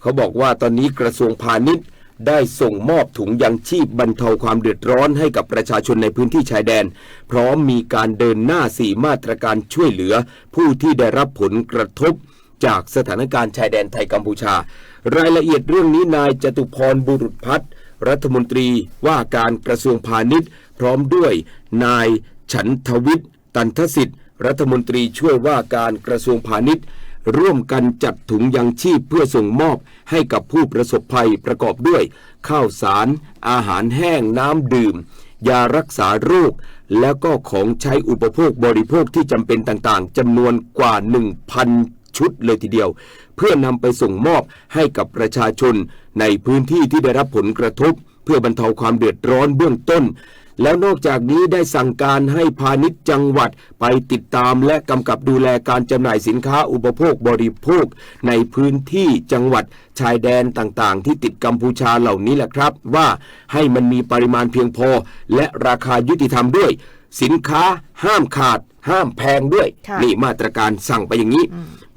เขาบอกว่าตอนนี้กระทรวงพาณิชย์ ได้ส่งมอบถุงยังชีพบรรเทาความเดือดร้อนให้กับประชาชนในพื้นที่ชายแดน พร้อมมีการเดินหน้าสี่มาตรการช่วยเหลือ ผู้ที่ได้รับผลกระทบจากสถานการณ์ชายแดนไทยกัมพูชา รายละเอียดเรื่องนี้นายจตุพรบุรุษพัฒน์รัฐมนตรีว่าการกระทรวงพาณิชย์ พร้อมด้วย นายฉันทวิทย์ตันทสิทธิ์ รัฐมนตรีช่วยว่าการกระทรวงพาณิชย์ ร่วมกันจัดถุงยังชีพเพื่อส่งมอบให้กับผู้ประสบภัยประกอบด้วย ข้าวสาร อาหารแห้งน้ำดื่ม ยารักษาโรค แล้วก็ของใช้อุปโภคบริโภคที่จำเป็นต่างๆจำนวนกว่า 1,000 ชุดเลยทีเดียว เพื่อนำไปส่งมอบให้กับประชาชนในพื้นที่ที่ได้รับผลกระทบ เพื่อบรรเทาความเดือดร้อนเบื้องต้น แล้วนอกจากนี้ได้สั่งการให้พาณิชย์จังหวัดไปติดตามและกำกับดูแลการจำหน่ายสินค้าอุปโภคบริโภค ในพื้นที่จังหวัดชายแดนต่างๆ ที่ติดกัมพูชาเหล่านี้แหละครับ ว่าให้มันมีปริมาณเพียงพอ และราคายุติธรรมด้วย สินค้าห้ามขาด ห้ามแพงด้วยค่ะนี่มาตรการสั่งไปอย่างนี้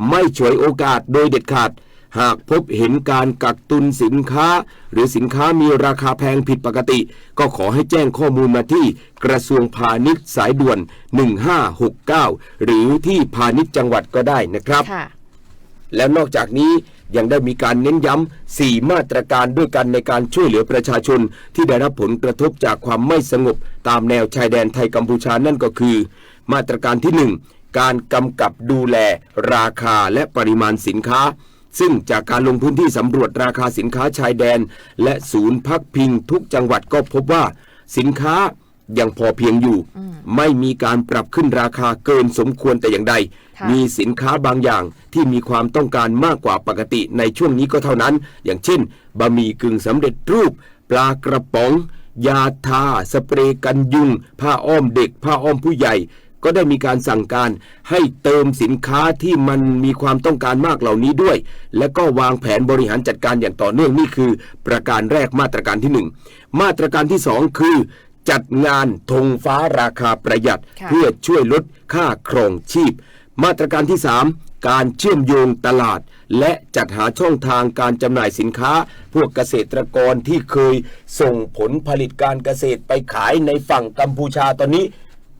ไม่ฉวยโอกาสโดยเด็ดขาด หากพบเห็นการกักตุนสินค้า หรือสินค้ามีราคาแพงผิดปกติ ก็ขอให้แจ้งข้อมูลมาที่กระทรวงพาณิชย์สายด่วน 1569 หรือที่พาณิชย์จังหวัดก็ได้นะครับค่ะแล้วนอกจากนี้ยังได้มีการเน้นย้ำสี่มาตรการด้วยกันในการช่วยเหลือประชาชน ที่ได้รับผลกระทบจากความไม่สงบ ตามแนวชายแดนไทยกัมพูชานั่นก็คือ มาตรการที่หนึ่งการกำกับดูแล ราคาและปริมาณสินค้า ซึ่งจากการลงพื้นที่สำรวจราคาสินค้าชายแดน และศูนย์พักพิงทุกจังหวัดก็พบว่า สินค้ายังพอเพียงอยู่ ไม่มีการปรับขึ้นราคาเกินสมควรแต่อย่างใดค่ะมีสินค้าบางอย่างที่มีความต้องการมากกว่าปกติในช่วงนี้ก็เท่านั้น อย่างเช่นบะหมี่กึ่งสำเร็จรูป ปลากระป๋อง ยาทา สเปรย์กันยุง ผ้าอ้อมเด็ก ผ้าอ้อมผู้ใหญ่ ก็ได้มีการสั่งการให้เติมสินค้าที่มันมีความต้องการมากเหล่านี้ด้วย และก็วางแผนบริหารจัดการอย่างต่อเนื่องนี่คือ ประการแรกมาตรการที่หนึ่งมาตรการที่สองคือ จัดงานธงฟ้าราคาประหยัดค่ะเพื่อช่วยลดค่าครองชีพ มาตรการที่ 3 การเชื่อมโยงตลาด และจัดหาช่องทางการจำหน่ายสินค้า พวกเกษตรกรที่เคยส่งผลผลิตการเกษตรไปขายในฝั่งกัมพูชาตอนนี้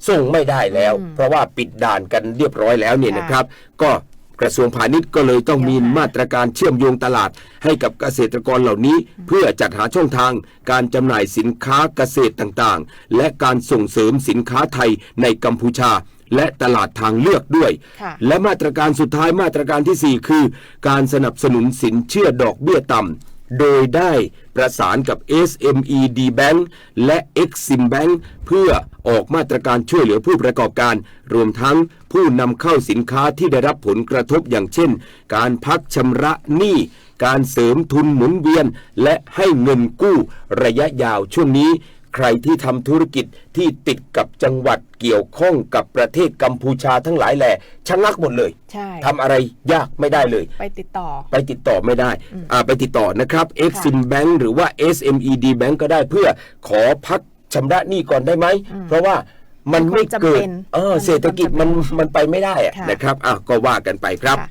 ส่งไม่ได้แล้ว เพราะว่าปิดด่านกันเรียบร้อยแล้วเนี่ยค่ะนะครับ ก็กระทรวงพาณิชย์ก็เลยต้องมีเดี๋ยวนะมาตรการเชื่อมโยงตลาด ให้กับเกษตรกรเหล่านี้ เพื่อจัดหาช่องทาง การจำหน่ายสินค้าเกษตรต่างๆ และการส่งเสริมสินค้าไทยในกัมพูชา และตลาดทางเลือกด้วยค่ะและมาตรการสุดท้ายมาตรการทีสี่ 4 คือ การสนับสนุนสินเชื่อดอกเบี้ยต่ำ โดยได้ประสานกับ SME D Bank และ Exim Bank เพื่อออกมาตรการช่วยเหลือผู้ประกอบการ รวมทั้งผู้นำเข้าสินค้าที่ได้รับผลกระทบอย่างเช่น การพักชำระหนี้การเสริมทุนหมุนเวียน และให้เงินกู้ระยะยาวช่วงนี้ ใครที่ทำธุรกิจที่ติดกับจังหวัดเกี่ยวข้องกับประเทศกัมพูชาทั้งหลายแหล่ชะงักหมดเลยใช่ทำอะไรยากไม่ได้เลย ไปติดต่อ ไปติดต่อไม่ได้อ่าไปติดต่อนะครับ Exim Bank หรือว่า SMED Bank ก็ได้เพื่อขอพักชำระหนี้ก่อนได้ไหม เพราะว่ามันไม่เกิดมันคงจำเป็นเออมันมีเศรษฐกิจความจำเป็นมันมันไปไม่ได้อะค่ะนะครับอะก็ว่ากันไปครับค่ะ